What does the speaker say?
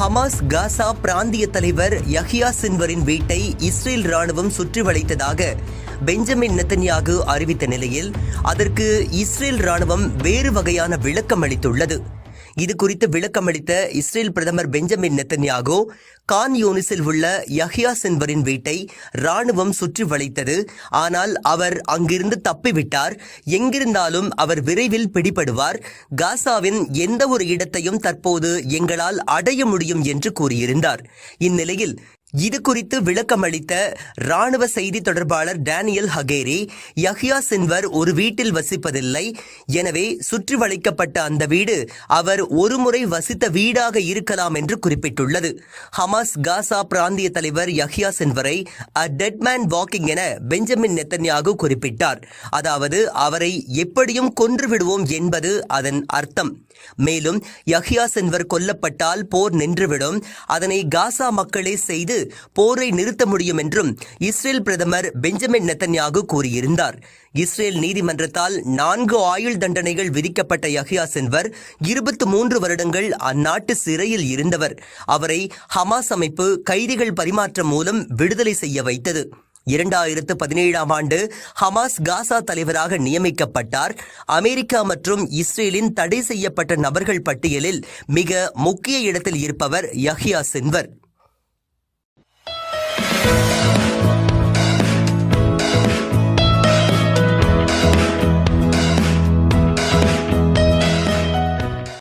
Hamas Gaza பிராந்திய தலைவர் யஹியா சின்வரின் வீட்டை இஸ்ரேல் ராணுவம் சுற்றி வளைத்ததாக பெஞ்சமின் நெத்தன்யாகு அறிவித்த நிலையில் அதற்கு இஸ்ரேல் ராணுவம் வேறு வகையான விளக்கம் அளித்துள்ளது. இது குறித்து விளக்கமளித்த இஸ்ரேல் பிரதமர் பெஞ்சமின் நெத்தன்யாகு கான் யூனிஸில் உள்ள யஹ்யா சென்வரின் வீட்டை ராணுவம் சுற்றி வளைத்தது. ஆனால் அவர் அங்கிருந்து தப்பிவிட்டார். எங்கிருந்தாலும் அவர் விரைவில் பிடிபடுவார். காசாவின் எந்த ஒரு இடத்தையும் தற்போது எங்களால் அடைய முடியும் என்று கூறியிருந்தார். இந்நிலையில் இது குறித்து விளக்கமளித்த ராணுவ செய்தி தொடர்பாளர் டேனியல் ஹகேரி யஹ்யா சின்வர் ஒரு வீட்டில் வசிப்பதில்லை. எனவே சுற்றி வளைக்கப்பட்ட அந்த வீடு அவர் ஒருமுறை வசித்த வீடாக இருக்கலாம் என்று குறிப்பிட்டுள்ளது. ஹமாஸ் காசா பிராந்திய தலைவர் யஹ்யா சின்வரை அ டெட்மேன் வாக்கிங் என பெஞ்சமின் நெத்தன்யாகு குறிப்பிட்டார். அதாவது அவரை எப்படியும் கொன்றுவிடுவோம் என்பது அதன் அர்த்தம். மேலும் யஹ்யா சின்வர் கொல்லப்பட்டால் போர் நின்றுவிடும். அதனை காசா மக்களே செய்து போரை நிறுத்த முடியும் என்றும் இஸ்ரேல் பிரதமர் பெஞ்சமின் நெத்தன்யாகு கூறியிருந்தார். இஸ்ரேல் நீதிமன்றத்தால் நான்கு ஆயுள் தண்டனைகள் விதிக்கப்பட்ட யஹியா சென்வர் இருபத்தி மூன்று வருடங்கள் அந்நாட்டு சிறையில் இருந்தவர். அவரை ஹமாஸ் அமைப்பு கைதிகள் பரிமாற்றம் மூலம் விடுதலை செய்ய வைத்தது. இரண்டாயிரத்து பதினேழாம் ஆண்டு ஹமாஸ் காசா தலைவராக நியமிக்கப்பட்டார். அமெரிக்கா மற்றும் இஸ்ரேலின் தடை செய்யப்பட்ட நபர்கள் பட்டியலில் மிக முக்கிய இடத்தில் இருப்பவர் யஹியா சென்வர்